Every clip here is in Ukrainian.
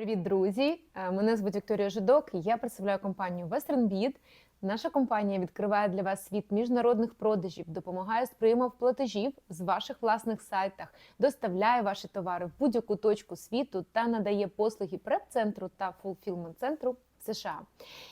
Привіт, друзі! Е, Мене звуть Вікторія Жидок. Я представляю компанію WesternBid. Наша компанія відкриває для вас світ міжнародних продажів, допомагає з приймом платежів з ваших власних сайтах, доставляє ваші товари в будь-яку точку світу та надає послуги преп-центру та фулфілмент-центру США.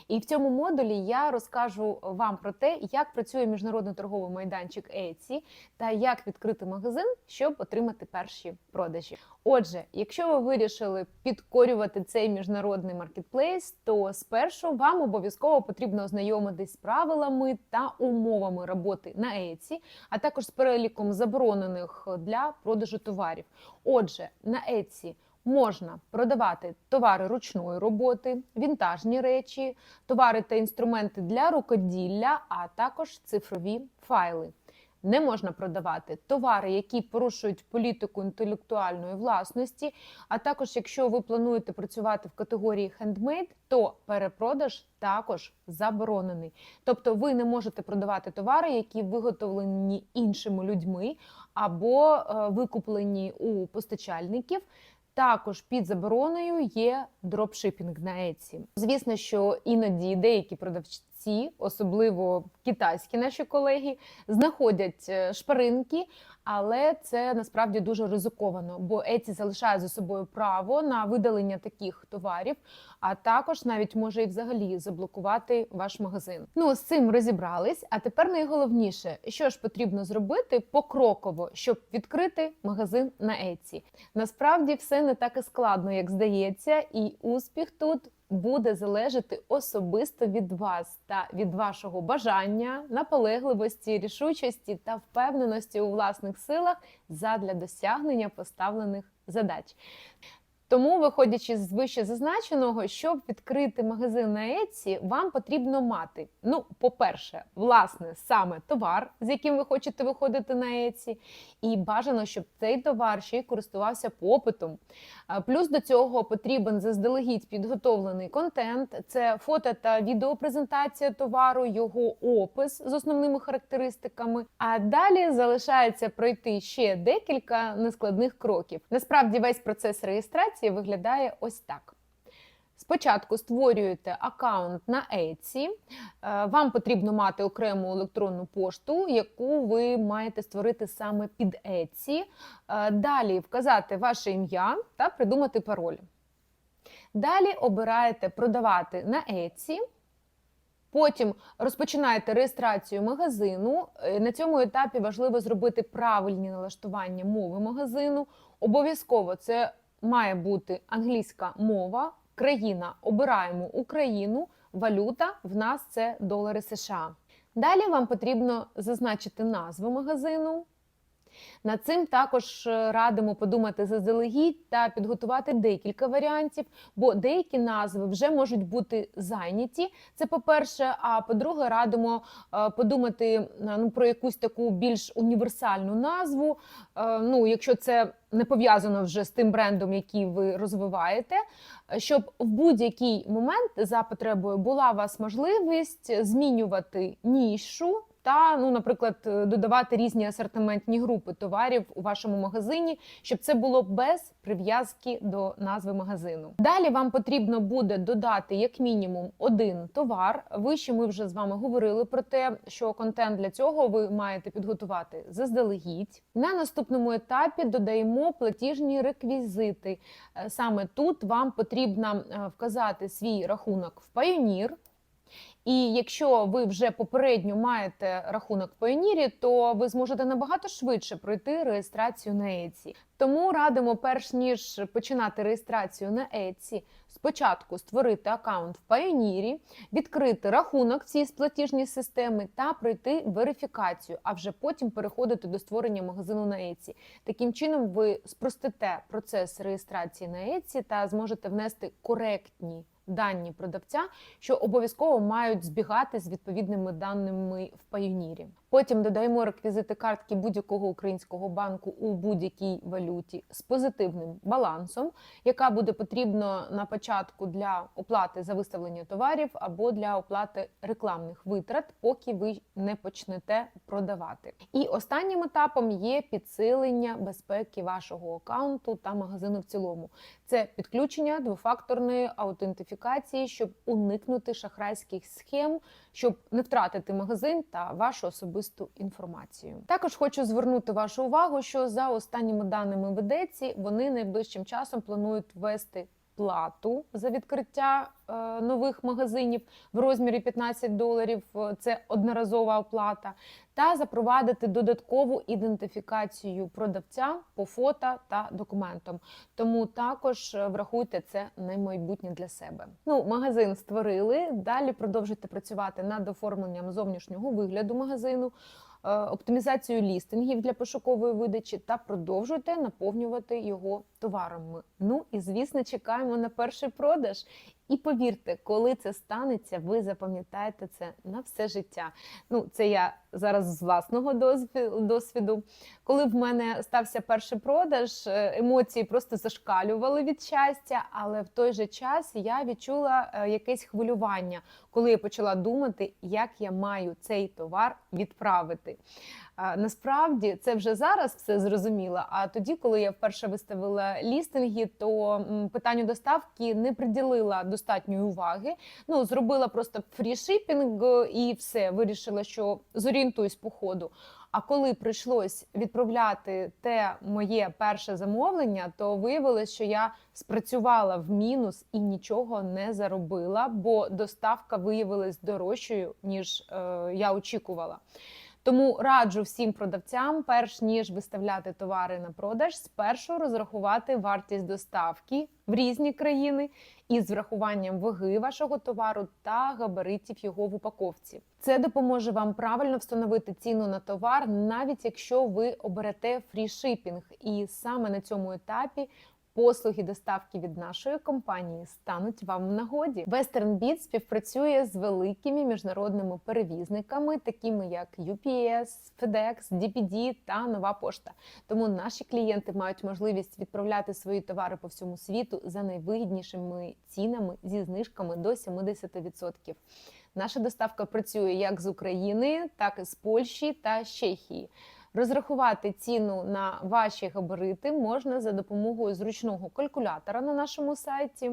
І в цьому модулі я розкажу вам про те, як працює міжнародний торговий майданчик Etsy та як відкрити магазин, щоб отримати перші продажі. Отже, якщо ви вирішили підкорювати цей міжнародний маркетплейс, то спершу вам обов'язково потрібно ознайомитись з правилами та умовами роботи на Etsy, а також з переліком заборонених для продажу товарів. Отже, на Etsy можна продавати товари ручної роботи, вінтажні речі, товари та інструменти для рукоділля, а також цифрові файли. Не можна продавати товари, які порушують політику інтелектуальної власності. А також, якщо ви плануєте працювати в категорії хендмейд, то перепродаж також заборонений. Тобто, ви не можете продавати товари, які виготовлені іншими людьми або е, викуплені у постачальників. Також під забороною є дропшипінг на Etsy. Звісно, що іноді деякі продавці, особливо китайські наші колеги, знаходять е, шпаринки, але це насправді дуже ризиковано, бо Etsy залишає за собою право на видалення таких товарів, а також навіть може і взагалі заблокувати ваш магазин. Ну з цим розібрались. А тепер найголовніше, що ж потрібно зробити покроково, щоб відкрити магазин на Etsy. Насправді все не так і складно, як здається, і успіх тут. Буде залежати особисто від вас та від вашого бажання, наполегливості, рішучості та впевненості у власних силах задля досягнення поставлених задач. Тому, виходячи з вище зазначеного, щоб відкрити магазин на Etsy, вам потрібно мати, ну, по-перше, власне, саме товар, з яким ви хочете виходити на Etsy, і бажано, щоб цей товар ще й користувався попитом. Плюс до цього потрібен заздалегідь підготовлений контент, це фото та відеопрезентація товару, його опис з основними характеристиками. А далі залишається пройти ще декілька нескладних кроків. Насправді, весь процес реєстрації виглядає ось так. Спочатку створюєте аккаунт на Etsy. Е, Вам потрібно мати окрему електронну пошту, яку ви маєте створити саме під Etsy. Е, Далі вказати ваше ім'я та придумати пароль. Далі обираєте продавати на Etsy. Потім розпочинаєте реєстрацію магазину. Е, На цьому етапі важливо зробити правильні налаштування мови магазину. Обов'язково це має бути англійська мова, країна обираємо Україну, валюта в нас це долари США. Далі вам потрібно зазначити назву магазину. Над цим також е, радимо подумати заздалегідь та підготувати декілька варіантів, бо деякі назви вже можуть бути зайняті. Це по-перше. А по-друге, радимо е, подумати ну, про якусь таку більш універсальну назву. Е, Ну, якщо це не пов'язано вже з тим брендом, який ви розвиваєте, щоб в будь-який момент за потребою була у вас можливість змінювати нішу. Та, ну, наприклад, е, додавати різні асортиментні групи товарів у вашому магазині, щоб це було без прив'язки до назви магазину. Далі вам потрібно буде додати як мінімум один товар. Вище ми вже з вами говорили про те, що контент для цього ви маєте підготувати заздалегідь. На наступному етапі додаємо платіжні реквізити. Е, Саме тут вам потрібно е, вказати свій рахунок в Payoneer. І якщо ви вже попередньо маєте рахунок в Payoneer, то ви зможете набагато швидше пройти реєстрацію на Etsy. Тому радимо, перш ніж починати реєстрацію на Etsy, спочатку створити аккаунт в Payoneer, відкрити рахунок в цій платіжній системи та пройти верифікацію, а вже потім переходити до створення магазину на Etsy. Таким чином, ви спростите процес реєстрації на Etsy та зможете внести коректні дані продавця, що обов'язково мають збігати з відповідними даними в Payoneer. Потім додаємо реквізити картки будь-якого українського банку у будь-якій валюті з позитивним балансом, яка буде потрібна на початку для оплати за виставлення товарів або для оплати рекламних витрат, поки ви не почнете продавати. І останнім етапом є підсилення безпеки вашого аккаунту та магазину в цілому. Це підключення двофакторної аутентифікації, щоб уникнути шахрайських схем, щоб не втратити магазин та вашу особисту інформацію. Також хочу звернути вашу увагу, що за останніми даними ведеці вони найближчим часом планують ввести плату за відкриття е, нових магазинів в розмірі 15 доларів. е, Це одноразова оплата, та запровадити додаткову ідентифікацію продавця по фото та документам. Тому також е, врахуйте це на майбутнє для себе. Ну, магазин створили. Далі продовжуйте працювати над оформленням зовнішнього вигляду магазину. Е, Оптимізацію лістингів для пошукової видачі та продовжуйте наповнювати його товарами. Ну і звісно, чекаємо на перший продаж. І повірте, коли це станеться, ви запам'ятаєте це на все життя. Ну, це я зараз з власного досвіду. Коли в мене стався перший продаж, е, емоції просто зашкалювали від щастя, але в той же час я відчула е, якесь хвилювання, коли я почала думати, як я маю цей товар відправити. Насправді це вже зараз все зрозуміло. А тоді, коли я вперше виставила лістинги, то питанню доставки не приділила достатньої уваги. Ну зробила просто фрішипінг е, і все. Вирішила, що зорієнтуюсь по ходу. А коли прийшлось відправляти те моє перше замовлення, то виявилось, що я спрацювала в мінус і нічого не заробила, бо доставка виявилась дорожчою ніж е, я очікувала. Тому раджу всім продавцям, перш ніж виставляти товари на продаж, спершу розрахувати вартість доставки в різні країни із врахуванням ваги вашого товару та габаритів його в упаковці. Це допоможе вам правильно встановити ціну на товар, навіть якщо ви оберете фрішипінг. І саме на цьому етапі послуги доставки від нашої компанії стануть вам в нагоді. WesternBit співпрацює з великими міжнародними перевізниками, такими як UPS, FedEx, DPD та Нова Пошта. Тому наші клієнти мають можливість відправляти свої товари по всьому світу за найвигіднішими цінами зі знижками до 70%. Наша доставка працює як з України, так і з Польщі та Чехії. Розрахувати ціну на ваші габарити можна за допомогою зручного калькулятора на нашому сайті.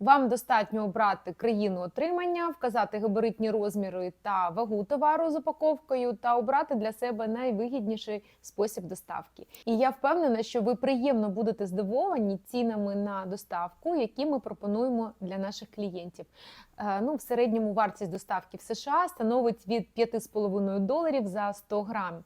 Вам достатньо обрати країну отримання, вказати габаритні розміри та вагу товару з упаковкою та обрати для себе найвигідніший спосіб доставки. І я впевнена, що ви приємно будете здивовані цінами на доставку, які ми пропонуємо для наших клієнтів. Е, Ну, в середньому вартість доставки в США становить від 5,5 доларів за 100 грамів.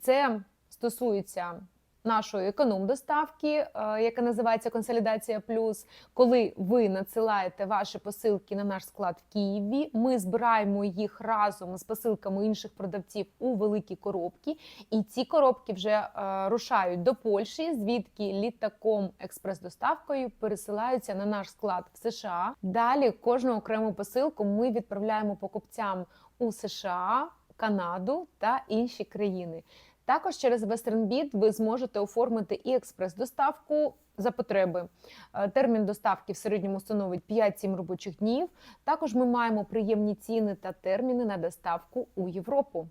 Це стосується нашої економ-доставки, е, яка називається Консолідація Плюс. Коли ви надсилаєте ваші посилки на наш склад в Києві, ми збираємо їх разом з посилками інших продавців у великі коробки, і ці коробки вже е, рушають до Польщі, звідки літаком експрес-доставкою пересилаються на наш склад в США. Далі кожну окрему посилку ми відправляємо покупцям у США. Канаду та інші країни. Також через WesternBit ви зможете оформити і експрес-доставку за потреби. Е, Термін доставки в середньому становить 5-7 робочих днів. Також ми маємо приємні ціни та терміни на доставку у Європу.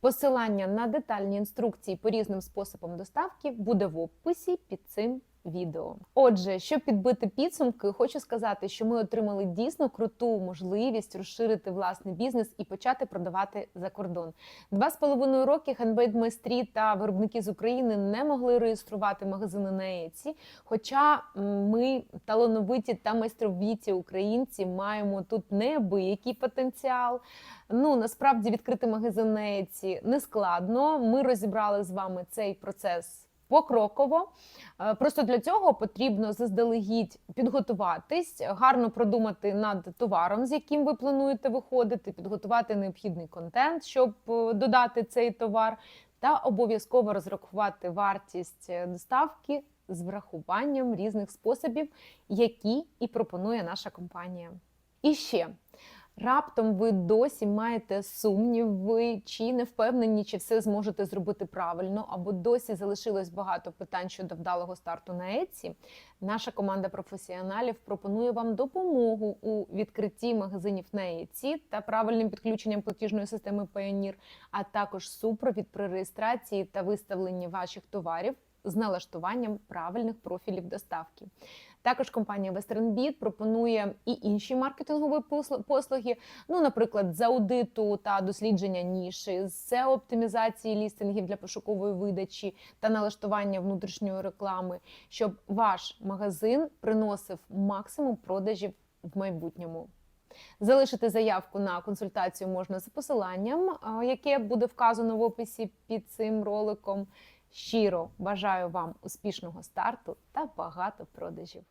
Посилання на детальні інструкції по різним способам доставки буде в описі під цим відео. Отже, щоб підбити підсумки, хочу сказати, що ми отримали дійсно круту можливість розширити власний бізнес і почати продавати за кордон. Два з половиною роки хендмейд майстрі та виробники з України не могли реєструвати магазини на Еці. Хоча ми талановиті та майстровіті українці маємо тут неабиякий потенціал. Ну насправді відкрити магазин на Еці не складно. Ми розібрали з вами цей процес. Покроково просто для цього потрібно заздалегідь підготуватись, гарно продумати над товаром, з яким ви плануєте виходити, підготувати необхідний контент, щоб е, додати цей товар, та обов'язково розрахувати вартість е, доставки з врахуванням різних способів, які і пропонує наша компанія. І ще Раптом ви досі маєте сумніви, чи не впевнені, чи все зможете зробити правильно, або досі залишилось багато питань щодо вдалого старту на Etsy, Наша команда професіоналів пропонує вам допомогу у відкритті магазинів на Etsy та правильним підключенням платіжної системи Payoneer, а також супровід при реєстрації та виставленні ваших товарів з налаштуванням правильних профілів доставки. Також компанія WesternBit пропонує і інші маркетингові послуги, ну, наприклад, з аудиту та дослідження ніші, з SEO-оптимізації лістингів для пошукової видачі та налаштування внутрішньої реклами, щоб ваш магазин приносив максимум продажів в майбутньому. Залишити заявку на консультацію можна за посиланням, яке буде вказано в описі під цим роликом. Щиро бажаю вам успішного старту та багато продажів.